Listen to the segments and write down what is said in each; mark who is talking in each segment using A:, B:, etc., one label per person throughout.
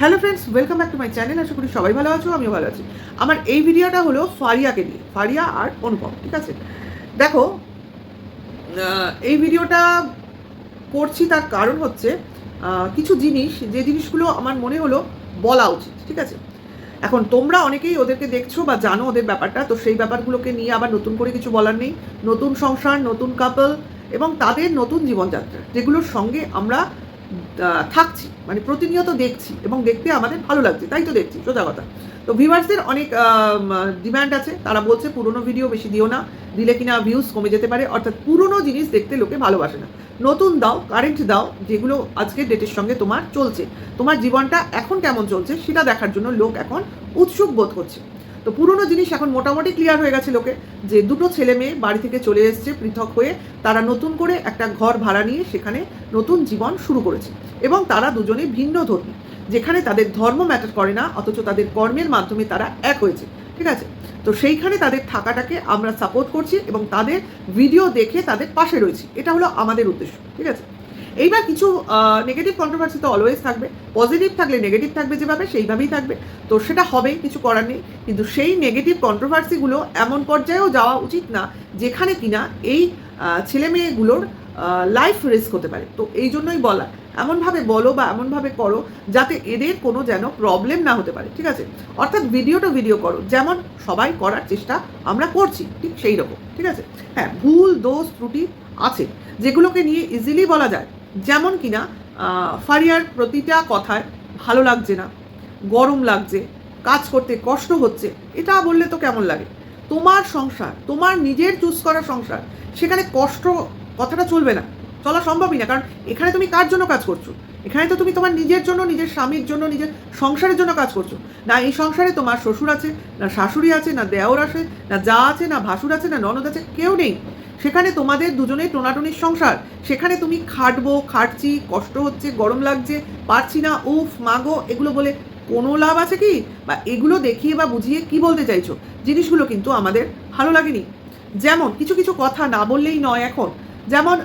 A: Hello friends welcome back to my channel আশা করি সবাই ভালো আছো, আমিও ভালো আছি। আমার এই ভিডিওটা হলো ফারিয়াকে নিয়ে, ফারিয়া আর অনুপম, ঠিক আছে? দেখো এই ভিডিওটা করছি তার কারণ হচ্ছে কিছু জিনিস, যে জিনিসগুলো আমার মনে হলো বলা উচিত, ঠিক আছে? এখন তোমরা অনেকেই ওদেরকে দেখছ বা জানো ওদের ব্যাপারটা, তো সেই ব্যাপারগুলোকে নিয়ে আবার নতুন করে কিছু বলার নেই। নতুন সংসার, নতুন কাপল এবং তাদের নতুন জীবনযাত্রা, যেগুলোর সঙ্গে আমরা থাকছি মানে প্রতিনিয়ত দেখছি এবং দেখতে আমাদের ভালো লাগছে, তাই তো দেখছি, সোজা কথা। তো ভিউয়ার্সদের অনেক ডিমান্ড আছে, তারা বলছে পুরনো ভিডিও বেশি দিও না, দিলে কিনা ভিউজ কমে যেতে পারে, অর্থাৎ পুরনো জিনিস দেখতে লোকে ভালোবাসে না। নতুন দাও কারেন্ট দাও, যেগুলো আজকের ডেটের সঙ্গে তোমার চলছে। তোমার জীবনটা এখন কেমন চলছে, সেটা দেখার জন্য লোক এখন উৎসুক বোধ করছে। তো পুরনো জিনিস এখন মোটামুটি ক্লিয়ার হয়ে গেছে লোকে, যে দুটো ছেলে মেয়ে বাড়ি থেকে চলে এসছে পৃথক হয়ে, তারা নতুন করে একটা ঘর ভাড়া নিয়ে সেখানে নতুন জীবন শুরু করেছে। এবং তারা দুজনে ভিন্ন ধর্মী যেখানে তাদের ধর্ম ম্যাটার করে না, অথচ তাদের কর্মের মাধ্যমে তারা এক হয়েছে, ঠিক আছে? তো সেইখানে তাদের থাকাটাকে আমরা সাপোর্ট করছি এবং তাদের ভিডিও দেখে তাদের পাশে রয়েছি। এটা হলো আমাদের উদ্দেশ্য, ঠিক আছে? এইবার কিছু নেগেটিভ কন্ট্রোভার্সি তো অলওয়েজ থাকবে। পজিটিভ থাকলে নেগেটিভ থাকবে যেভাবে, সেইভাবেই থাকবে। তো সেটা হবে, কিছু করার নেই। কিন্তু সেই নেগেটিভ কন্ট্রোভার্সিগুলো এমন পর্যায়েও যাওয়া উচিত না, যেখানে কিনা এই ছেলে মেয়েগুলোর লাইফ রিস্ক হতে পারে। তো এই জন্যই বলা, এমনভাবে বলো বা এমনভাবে করো, যাতে এদের কোনো যেন প্রবলেম না হতে পারে, ঠিক আছে? অর্থাৎ ভিডিওটা ভিডিও করো, যেমন সবাই করার চেষ্টা আমরা করছি, ঠিক সেই রকম, ঠিক আছে? হ্যাঁ ভুল, দোষ, ত্রুটি আছে, যেগুলোকে নিয়ে ইজিলি বলা যায়। যেমন কিনা ফারিয়ার প্রতিটা কথায় ভালো লাগছে না, গরম লাগছে, কাজ করতে কষ্ট হচ্ছে, এটা বললে তো কেমন লাগে? তোমার সংসার, তোমার নিজের চুজ করা সংসার, সেখানে কষ্ট, কথাটা চলবে না, চলা সম্ভবই না, কারণ এখানে তুমি কার জন্য কাজ করছ? এখানে তো তুমি তোমার নিজের জন্য, নিজের স্বামীর জন্য, নিজের সংসারের জন্য কাজ করছ। না এই সংসারে তোমার শ্বশুর আছে, না শাশুড়ি আছে, না দেওর আছে, না যা আছে, না ভাসুর আছে, না ননদ আছে, কেউ নেই। সেখানে তোমাদের দুজনেই টোনাটনির সংসার। সেখানে তুমি খাটবো, খাটছি, কষ্ট হচ্ছে, গরম লাগছে, পারছি না, উফ, মাগো, এগুলো বলে কোনো লাভ আছে কি? বা এগুলো দেখিয়ে বা বুঝিয়ে কি বলতে চাইছো? জিনিসগুলো কিন্তু আমাদের ভালো লাগেনি। যেমন, কিছু কিছু কথা না বললেই নয় এখন। যেমন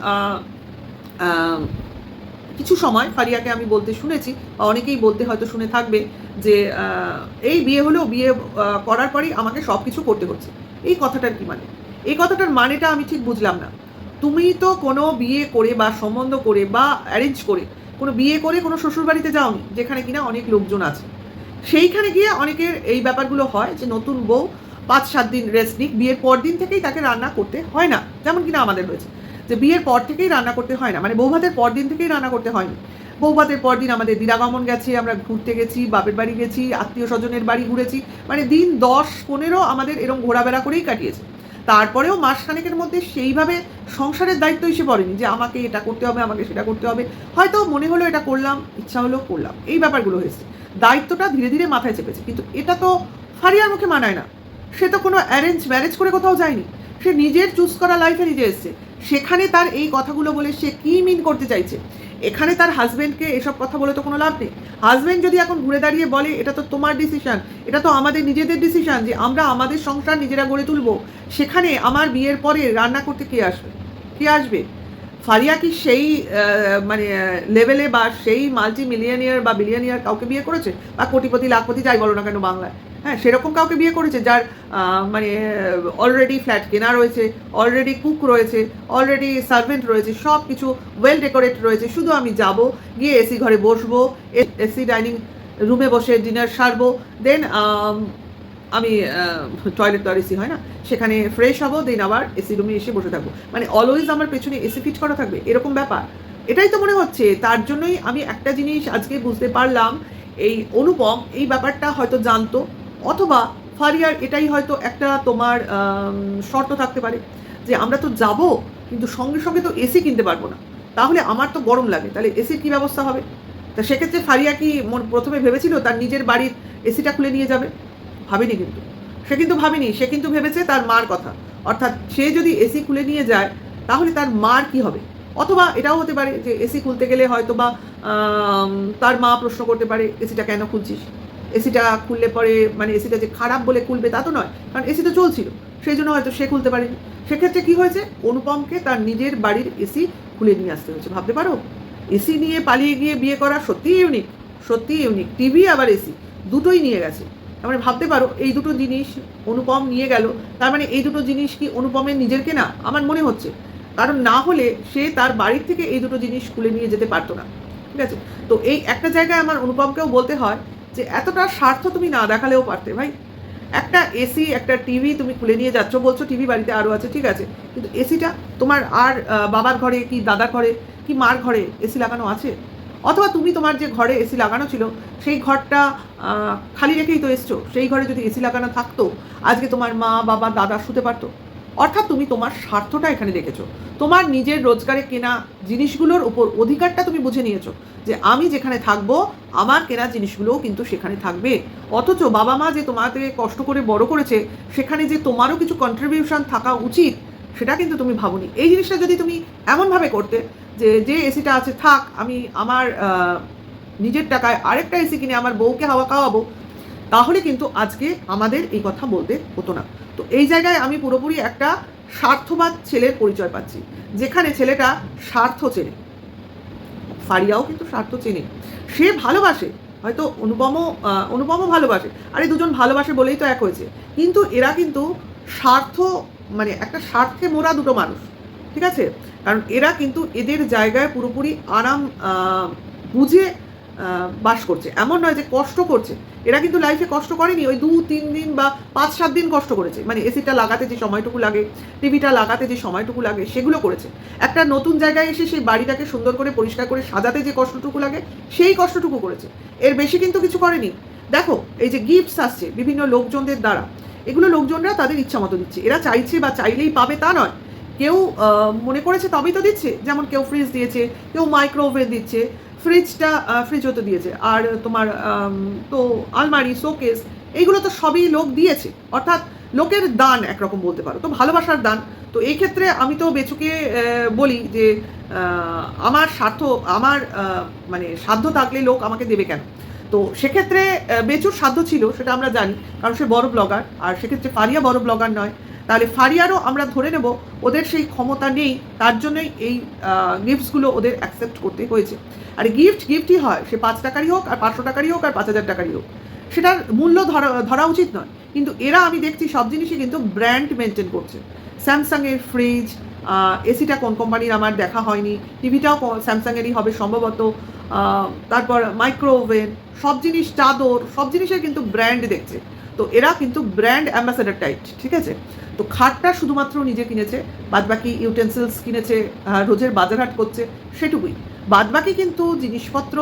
A: কিছু সময়, ফারিয়াকে আমি বলতে শুনেছি, বা অনেকেই বলতে হয়তো শুনে থাকবে যে এই বিয়ে হলেও বিয়ে করার পরেই আমাকে সব কিছু করতে হচ্ছে। এই কথাটার কি মানে? এই কথাটার মানেটা আমি ঠিক বুঝলাম না। তুমি তো কোনো বিয়ে করে বা সম্বন্ধ করে বা অ্যারেঞ্জ করে কোনো বিয়ে করে কোনো শ্বশুরবাড়িতে যাওনি, যেখানে কিনা অনেক লোকজন আছে। সেইখানে গিয়ে অনেকের এই ব্যাপারগুলো হয় যে নতুন বউ পাঁচ, সাত দিন রেস্ট নিক, বিয়ের পর দিন থেকেই তাকে রান্না করতে হয় না, যেমন কিনা আমাদের হয়েছে যে বিয়ের পর থেকেই রান্না করতে হয় না মানে বৌভাতের পর দিন থেকেই রান্না করতে হয়নি। বৌভাতের পর দিন আমাদের দিরাগমন গেছে, আমরা ঘুরতে গেছি, বাপের বাড়ি গেছি, আত্মীয় স্বজনের বাড়ি ঘুরেছি মানে দিন দশ, পনেরো আমাদের এরকম ঘোরাফেরা করেই কাটিয়েছে। তারপরেও মাসখানেকের মধ্যে সেইভাবে সংসারের দায়িত্ব এসে পড়েনি যে আমাকে এটা করতে হবে, আমাকে সেটা করতে হবে। হয়তো মনে হলো এটা করলাম, ইচ্ছা হলো করলাম। এই ব্যাপারগুলো হয়েছে। দায়িত্বটা ধীরে ধীরে মাথায় চেপেছে। কিন্তু এটা তো ফারিয়ার মুখে মানায় না। সে তো কোনো অ্যারেঞ্জ ম্যারেজ করে কোথাও যায়নি। সে নিজের চুজ করা লাইফে নিজে এসছে। সেখানে তার এই কথাগুলো বলে সে কি মিন করতে চাইছে? এখানে তার হাজবেন্ডকে এসব কথা বলে তো কোনো লাভ নেই। হাজবেন্ড যদি এখন ঘুরে দাঁড়িয়ে বলে, এটা তো তোমার ডিসিশন এটা তো আমাদের নিজেদের ডিসিশন যে আমরা আমাদের সংসার নিজেরা গড়ে তুলবো, সেখানে আমার বিয়ের পরে রান্না করতে কে আসবে? কে আসবে? ফারিয়া কি সেই মানে লেভেলে বা সেই মাল্টি মিলিয়নিয়ার বা বিলিয়নিয়ার কাউকে বিয়ে করেছে? বা কোটিপতি, লাখপতি, যাই বলো না কেন বাংলায়। হ্যাঁ সেরকম কাউকে বিয়ে করেছে যার মানে অলরেডি ফ্ল্যাট কেনা রয়েছে অলরেডি কুক রয়েছে অলরেডি সার্ভেন্ট রয়েছে, সব কিছু ওয়েল ডেকোরেট রয়েছে। শুধু আমি যাব, গিয়ে এসি ঘরে বসবো এসি ডাইনিং রুমে বসে ডিনার সারবো দেন আমি টয়লেট তো এসি হয় না, সেখানে ফ্রেশ হব দেন আবার এসি রুমে এসে বসে থাকব। মানে অলওয়েজ আমার পেছনে এসি ফিট করা থাকবে, এরকম ব্যাপার। এটাই তো মনে হচ্ছে, তার জন্যই আমি একটা জিনিস আজকে বুঝতে পারলাম, এই অনুপম এই ব্যাপারটা হয়তো জানতো অথবা ফারিয়ার এটাই হয়তো একটা তোমার শর্ত থাকতে পারে যে আমরা তো যাব, কিন্তু সঙ্গে সঙ্গে তো এসি কিনতে পারব না। তাহলে আমার তো গরম লাগে, তাহলে এসির কী ব্যবস্থা হবে? তা সেক্ষেত্রে ফারিয়া কি প্রথমে ভেবেছিল তার নিজের বাড়ির এসিটা খুলে নিয়ে যাবে? ভাবেনি কিন্তু। সে কিন্তু ভাবেনি, সে কিন্তু ভেবেছে তার মার কথা। অর্থাৎ সে যদি এসি খুলে নিয়ে যায়, তাহলে তার মার কি হবে? অথবা এটাও হতে পারে যে এসি খুলতে গেলে হয়তো বা তার মা প্রশ্ন করতে পারে, এসিটা কেন খুলছিস? এসিটা খুললে পরে মানে এসিটা যে খারাপ বলে খুলবে তা তো নয়, কারণ এসি তো চলছিল, সেই জন্য হয়তো সে খুলতে পারেনি। সেক্ষেত্রে কি হয়েছে? অনুপমকে তার নিজের বাড়ির এসি খুলে নিয়ে আসতে হয়েছে, ভাবতে পারো? এসি নিয়ে পালিয়ে গিয়ে বিয়ে করা সত্যিই ইউনিক সত্যি ইউনিক টিভি আবার এসি, দুটোই নিয়ে গেছে। তার মানে ভাবতে পারো, এই দুটো জিনিস অনুপম নিয়ে গেল, তার মানে এই দুটো জিনিস কি অনুপমের নিজের কেনা? আমার মনে হচ্ছে। কারণ না হলে সে তার বাড়ির থেকে এই দুটো জিনিস খুলে নিয়ে যেতে পারতো না। ঠিক আছে? তো এই একটা জায়গায় আমার অনুপমকেও বলতে হয় যে এতটা স্বার্থ তুমি না দেখালেও পারতে, ভাই। একটা এসি একটা টিভি তুমি খুলে নিয়ে যাচ্ছ, বলছো টিভি বাড়িতে আরও আছে, ঠিক আছে। কিন্তু এসিটা তোমার আর বাবার ঘরে কি দাদার ঘরে কি মার ঘরে এসি লাগানো আছে? অথবা তুমি তোমার যে ঘরে এসি লাগানো ছিল, সেই ঘরটা খালি রেখেই তো এসছো, সেই ঘরে যদি এসি লাগানো থাকতো, আজকে তোমার মা, বাবা, দাদা শুতে পারতো? অর্থাৎ তুমি তোমার স্বার্থটা এখানে রেখেছো তোমার নিজের রোজগারে কেনা জিনিসগুলোর উপর অধিকারটা তুমি বুঝে নিয়েছো যে আমি যেখানে থাকব, আমার কেনা জিনিসগুলোও কিন্তু সেখানে থাকবে। অথচ বাবা মা যে তোমাকে কষ্ট করে বড় করেছে, সেখানে যে তোমারও কিছু কন্ট্রিবিউশন থাকা উচিত, সেটা কিন্তু তুমি ভাবনি। এই জিনিসটা যদি তুমি এমনভাবে করতে যে যে এসিটা আছে থাক, আমি আমার নিজের টাকায় আরেকটা এসি কিনে আমার বউকে হাওয়া খাওয়াবো তাহলে কিন্তু আজকে আমাদের এই কথা বলতে হতো না। তো এই জায়গায় আমি পুরোপুরি একটা স্বার্থবাদ ছেলের পরিচয় পাচ্ছি যেখানে ছেলেটা স্বার্থ চেনে। ফারিয়াও কিন্তু স্বার্থ চেনে। সে ভালোবাসে হয়তো অনুপমও আহ, অনুপমও ভালোবাসে। আর এই দুজন ভালোবাসে বলেই তো এক হয়েছে। কিন্তু এরা কিন্তু স্বার্থ মানে একটা স্বার্থে মোরা দুটো মানুষ ঠিক আছে? কারণ এরা কিন্তু এদের জায়গায় পুরোপুরি আরাম বুঝে বাস করছে। এমন নয় যে কষ্ট করছে। এরা কিন্তু লাইফে কষ্ট করেনি, ওই দু তিন দিন বা পাঁচ সাত দিন কষ্ট করেছে। মানে এসিটা লাগাতে যে সময়টুকু লাগে টিভিটা লাগাতে যে সময়টুকু লাগে, সেগুলো করেছে। একটা নতুন জায়গায় এসে সেই বাড়িটাকে সুন্দর করে, পরিষ্কার করে সাজাতে যে কষ্টটুকু লাগে, সেই কষ্টটুকু করেছে। এর বেশি কিন্তু কিছু করেনি। দেখো, এই যে গিফটস আসছে বিভিন্ন লোকজনদের দ্বারা, এগুলো লোকজনরা তাদের ইচ্ছা মতো দিচ্ছে। এরা চাইছে বা চাইলেই পাবে তা নয়। কেউ মনে করেছে তবেই তো দিচ্ছে। যেমন কেউ ফ্রিজ দিয়েছে, কেউ মাইক্রোওভেন দিচ্ছে। ফ্রিজটা ফ্রিজও তো দিয়েছে। আর তোমার তো আলমারি, শোকেস, এইগুলো তো সবই লোক দিয়েছে। অর্থাৎ লোকের দান একরকম বলতে পারো। তো ভালোবাসার দান। তো এই ক্ষেত্রে আমি তো বেচুকে বলি যে আমার স্বার্থ, আমার মানে সাধ্য থাকলে লোক আমাকে দেবে কেন? তো সেক্ষেত্রে বেচুর সাধ্য ছিল, সেটা আমরা জানি। কারণ সে বড় ব্লগার আর সেক্ষেত্রে ফারিয়া বড় ব্লগার নয়। তাহলে ফারিয়ারও আমরা ধরে নেব, ওদের সেই ক্ষমতা নেই, তার জন্যই এই গিফটসগুলো ওদের অ্যাকসেপ্ট করতে হয়েছে। আর গিফট গিফটই হয়, সে পাঁচ টাকারই হোক, আর পাঁচশো টাকারই হোক, আর পাঁচ হাজার টাকারই হোক। সেটার মূল্য ধরা ধরা উচিত নয়। কিন্তু এরা, আমি দেখছি, সব জিনিসই কিন্তু ব্র্যান্ড মেনটেন করছে। স্যামসাংয়ের ফ্রিজ এসিটা কোন কোম্পানির আমার দেখা হয়নি, টিভিটাও স্যামসাংয়েরই হবে সম্ভবত। তারপর মাইক্রোওভেন সব জিনিস চাদর, সব জিনিসের কিন্তু ব্র্যান্ড দেখছে। তো এরা কিন্তু ব্র্যান্ড অ্যাম্বাসেডার টাইপ ঠিক আছে? তো খাটটা শুধুমাত্র নিজে কিনেছে, বাদবাকি ইউটেন্সিলস কিনেছে রোজের বাজারহাট করছে, সেটুকুই। বাদবাকি কিন্তু জিনিসপত্র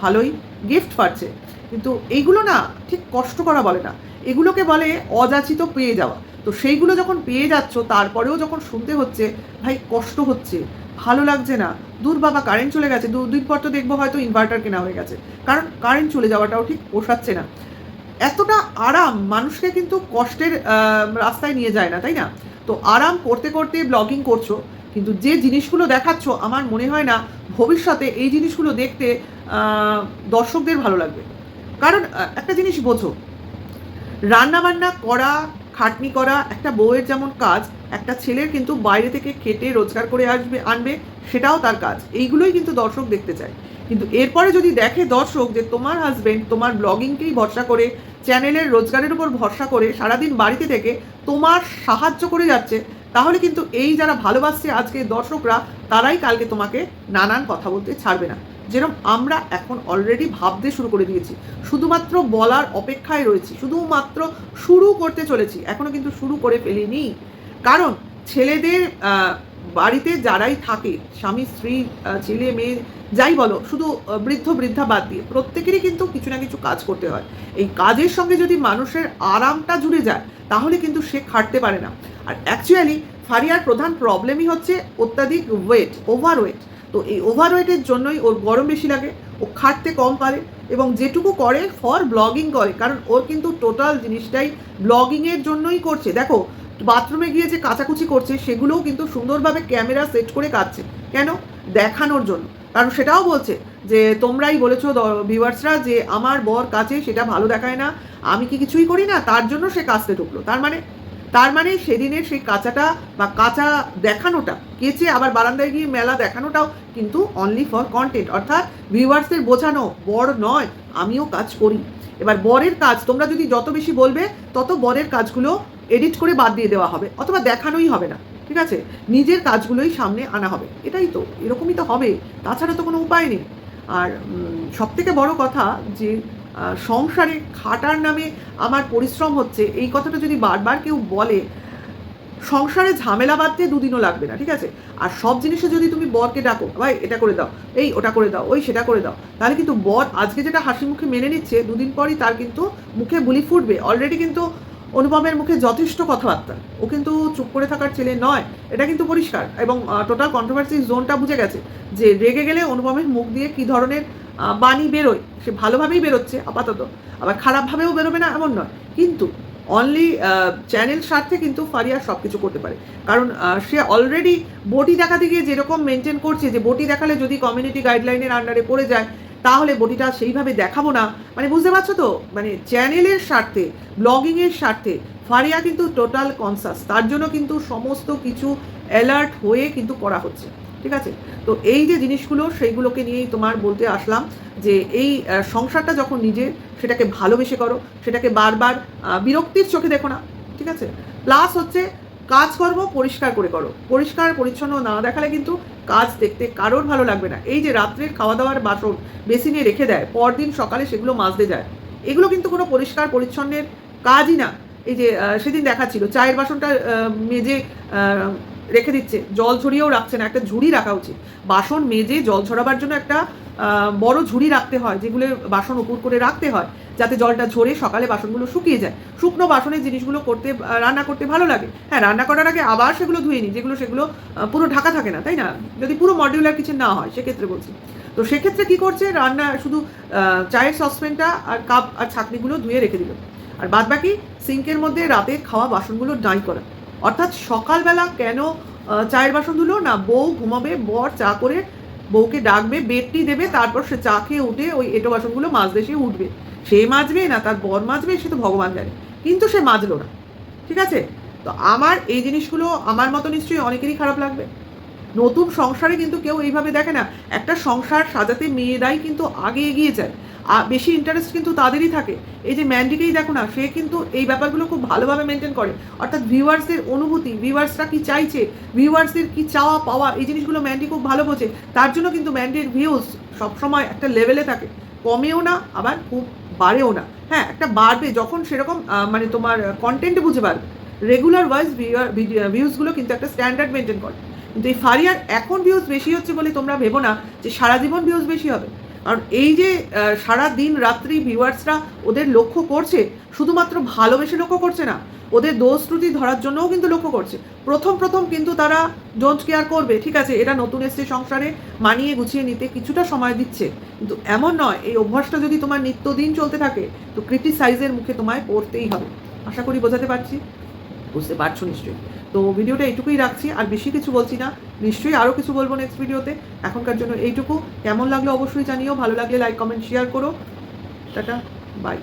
A: ভালোই গিফট পাচ্ছে। কিন্তু এইগুলো না ঠিক কষ্ট করা বলে না। এগুলোকে বলে অযাচিত পেয়ে যাওয়া। তো সেইগুলো যখন পেয়ে যাচ্ছ, তারপরেও যখন শুনতে হচ্ছে, ভাই, কষ্ট হচ্ছে, ভালো লাগছে না, দূর বাবা কারেন্ট চলে গেছে, দু দিন পর তো দেখব হয়তো ইনভার্টার কেনা হয়ে গেছে। কারণ কারেন্ট চলে যাওয়াটাও ঠিক পোষাচ্ছে না। এতটা আরাম মানুষকে কিন্তু কষ্টের রাস্তায় নিয়ে যায় না, তাই না? তো আরাম করতে করতে ব্লগিং করছ, কিন্তু যে জিনিসগুলো দেখাচ্ছ আমার মনে হয় না ভবিষ্যতে এই জিনিসগুলো দেখতে দর্শকদের ভালো লাগবে। কারণ একটা জিনিস বোঝো, রান্নাবান্না করা, খাটনি করা, একটা বউয়ের যেমন কাজ, একটা ছেলের কিন্তু বাইরে থেকে খেটে রোজগার করে আসবে, আনবে, সেটাও তার কাজ। এইগুলোই কিন্তু দর্শক দেখতে চায়। কিন্তু এরপরে যদি দেখে দর্শক যে তোমার হাজবেন্ড তোমার ব্লগিংকেই ভরসা করে চ্যানেলের রোজগারের উপর ভরসা করে সারাদিন বাড়িতে থেকে তোমার সাহায্য করে যাচ্ছে, তাহলে কিন্তু এই যারা ভালোবাসছে আজকে দর্শকরা, তারাই কালকে তোমাকে নানান কথা বলতে ছাড়বে না। যেরকম আমরা এখন অলরেডি ভাবতে শুরু করে দিয়েছি। শুধুমাত্র বলার অপেক্ষায় রয়েছি। শুধুমাত্র শুরু করতে চলেছি। এখনও কিন্তু শুরু করে ফেলিনি। কারণ ছেলেদের বাড়িতে যারাই থাকে, স্বামী, স্ত্রী ছেলে, মেয়ে যাই বলো, শুধু বৃদ্ধ, বৃদ্ধা বাদ দিয়ে প্রত্যেকেরই কিন্তু কিছু না কিছু কাজ করতে হয়। এই কাজের সঙ্গে যদি মানুষের আরামটা জুড়ে যায়, তাহলে কিন্তু সে খাটতে পারে না। আর অ্যাকচুয়ালি ফারিয়ার প্রধান প্রবলেমই হচ্ছে অত্যাধিক ওয়েট ওভার ওয়েট তো এই ওভার ওয়েটের জন্যই ওর গরম বেশি লাগে, ও খাটতে কম পারে এবং যেটুকু করে ফর ব্লগিং করে, কারণ ওর কিন্তু টোটাল জিনিসটাই ব্লগিংয়ের জন্যই করছে। দেখো বাথরুমে গিয়ে যে কাচাকুচি করছে, সেগুলোও কিন্তু সুন্দরভাবে ক্যামেরা সেট করে কাটছে। কেন? দেখানোর জন্য। কারণ সেটাও বলছে যে, তোমরাই বলেছ ভিউয়ার্সরা যে, আমার বর কাছে সেটা ভালো দেখায় না, আমি কি কিছুই করি না? তার জন্য সে কাজতে ঢুকলো। তার মানে তার মানে সেদিনের সেই কাঁচাটা বা কাঁচা দেখানোটা, কেচে আবার বারান্দায় গিয়ে মেলা দেখানোটাও কিন্তু অনলি ফর কন্টেন্ট অর্থাৎ ভিউয়ার্সদের বোঝানো বড় নয়, আমিও কাজ করি। এবার বরের কাজ, তোমরা যদি যত বেশি বলবে, তত বরের কাজগুলো এডিট করে বাদ দিয়ে দেওয়া হবে, অথবা দেখানোই হবে না। ঠিক আছে? নিজের কাজগুলোই সামনে আনা হবে। এটাই তো, এরকমই তো হবে। তাছাড়া তো কোনো উপায় নেই। আর সব থেকে বড় কথা যে সংসারে খাটার নামে আমার পরিশ্রম হচ্ছে, এই কথাটা যদি বারবার কেউ বলে, সংসারে ঝামেলা বাঁধতে দুদিনও লাগবে না, ঠিক আছে? আর সব জিনিসে যদি তুমি বরকে ডাকো, ভাই, এটা করে দাও, এই ওটা করে দাও, ওই সেটা করে দাও, তাহলে কিন্তু বর আজকে যেটা হাসি মুখে মেনে নিচ্ছে, দুদিন পরই তার কিন্তু মুখে বুলি ফুটবে। অলরেডি কিন্তু অনুপমের মুখে যথেষ্ট কথাবার্তা। ও কিন্তু চুপ করে থাকার ছেলে নয়, এটা কিন্তু পরিষ্কার এবং টোটাল কন্ট্রোভার্সি জোনটা বুঝে গেছে যে রেগে গেলে অনুপমের মুখ দিয়ে কী ধরনের বাণী বেরোয়, সে ভালোভাবেই বেরোচ্ছে আপাতত। আবার খারাপভাবেও বেরোবে না এমন নয়, কিন্তু অনলি চ্যানেল স্বার্থে কিন্তু ফারিয়া সব কিছু করতে পারে। কারণ সে অলরেডি বটি দেখাতে গিয়ে যেরকম মেনটেন করছে যে বটি দেখালে যদি কমিউনিটি গাইডলাইনের আন্ডারে পড়ে যায় তাহলে বটিটা সেইভাবে দেখাবো না। মানে বুঝতে পারছ তো? মানে চ্যানেলের স্বার্থে, ব্লগিংয়ের স্বার্থে ফারিয়া কিন্তু টোটাল কনসাস। তার জন্য কিন্তু সমস্ত কিছু অ্যালার্ট হয়ে কিন্তু করা হচ্ছে। ঠিক আছে? তো এই যে জিনিসগুলো, সেইগুলোকে নিয়েই তোমার বলতে আসলাম যে এই সংসারটা যখন নিজে সেটাকে ভালোবেসে করো। সেটাকে বারবার বিরক্তির চোখে দেখো না। ঠিক আছে? প্লাস হচ্ছে কাজকর্ম পরিষ্কার করে করো। পরিষ্কার, পরিচ্ছন্ন না দেখালে কিন্তু কাজ দেখতে কারোর ভালো লাগবে না। এই যে রাত্রের খাওয়া দাওয়ার বাসন বেসিনে রেখে দেয়, পরদিন সকালে সেগুলো মাজতে যায়। এগুলো কিন্তু কোনো পরিষ্কার, পরিচ্ছন্নের কাজই না। এই যে সেদিন দেখাচ্ছিল, চায়ের বাসনটা মেজে রেখে দিচ্ছে, জল ঝরিয়েও রাখছে না, একটা ঝুড়ি রাখা উচিত। বাসন মেজে জল ঝরাবার জন্য একটা বড় ঝুড়ি রাখতে হয়, যেগুলো বাসন উপর করে রাখতে হয়, যাতে জলটা ঝরে সকালে বাসনগুলো শুকিয়ে যায়। শুকনো বাসনের জিনিসগুলো করতে রান্না করতে ভালো লাগে। হ্যাঁ রান্না করার আগে আবার সেগুলো ধুয়ে নিই, যেগুলো সেগুলো পুরো ঢাকা থাকে না, তাই না? যদি পুরো মডিউলার কিচেন না হয়, সেক্ষেত্রে বলছি। তো সেক্ষেত্রে কি করছে, রান্না শুধু চায়ের সসপ্যানটা আর কাপ আর ছাকনিগুলো ধুয়ে রেখে দিল। আর বাদ বাকি সিঙ্কের মধ্যে রাতে খাওয়া বাসনগুলো ডাই করা। অর্থাৎ সকালবেলা কেন চায়ের বাসন ধুলো না, বউ ঘুমাবে, বর চা করে বউকে ডাকবে বেডটি দেবে, তারপর সে চা খেয়ে উঠে ওই এটো বাসনগুলো মাজতে সে উঠবে। সে মাজবে না তার বর মাজবে, সে তো ভগবান জানে। কিন্তু সে মাজলো না। ঠিক আছে? তো আমার এই জিনিসগুলো আমার মতো নিশ্চয়ই অনেকেরই খারাপ লাগবে। নতুন সংসারে কিন্তু কেউ এইভাবে দেখে না। একটা সংসার সাজাতে মেয়েরাই কিন্তু আগে এগিয়ে যায়। বেশি ইন্টারেস্ট কিন্তু তাদেরই থাকে। এই যে ম্যান্ডিকেই দেখো না, সে কিন্তু এই ব্যাপারগুলো খুব ভালোভাবে মেনটেন করে। অর্থাৎ ভিউয়ার্সদের অনুভূতি ভিউয়ার্সরা কি চাইছে ভিউয়ার্সদের কি চাওয়া, পাওয়া, এই জিনিসগুলো ম্যান্ডি খুব ভালো বোঝে। তার জন্য কিন্তু ম্যান্ডির ভিউজ সবসময় একটা লেভেলে থাকে। কমেও না, আবার খুব বাড়েও না। হ্যাঁ একটা বাড়বে যখন সেরকম মানে তোমার কন্টেন্ট বুঝে পারবে। রেগুলার ওয়াইজ ভিউজগুলো কিন্তু একটা স্ট্যান্ডার্ড মেনটেন করে। কিন্তু এই ফারিয়ার এখন ভিউজ বেশি হচ্ছে বলে তোমরা ভেবো না যে সারা জীবন ভিউজ বেশি হবে। কারণ এই যে সারা দিন রাত্রি ভিউয়ার্সরা ওদের লক্ষ্য করছে, শুধুমাত্র ভালোবেসে লক্ষ্য করছে না, ওদের দোষ ত্রুটি ধরার জন্যও কিন্তু লক্ষ্য করছে। প্রথম প্রথম কিন্তু তারা ডোন্ট কেয়ার করবে, ঠিক আছে এটা নতুন এসছে সংসারে, মানিয়ে গুছিয়ে নিতে কিছুটা সময় দিচ্ছে। কিন্তু এমন নয়, এই অভ্যাসটা যদি তোমার নিত্যদিন চলতে থাকে, তো ক্রিটিসাইজের মুখে তোমায় পড়তেই হবে। আশা করি বোঝাতে পারছি? বুঝতে পারছ নিশ্চয়ই। তো ভিডিওটা এইটুকুই রাখছি, আর বেশি কিছু বলছি না। নিশ্চয়ই আরও কিছু বলব নেক্সট ভিডিওতে এখনকার জন্য এইটুকু। কেমন লাগল অবশ্যই জানিও। ভালো লাগলে লাইক কমেন্ট শেয়ার করো। Tata bye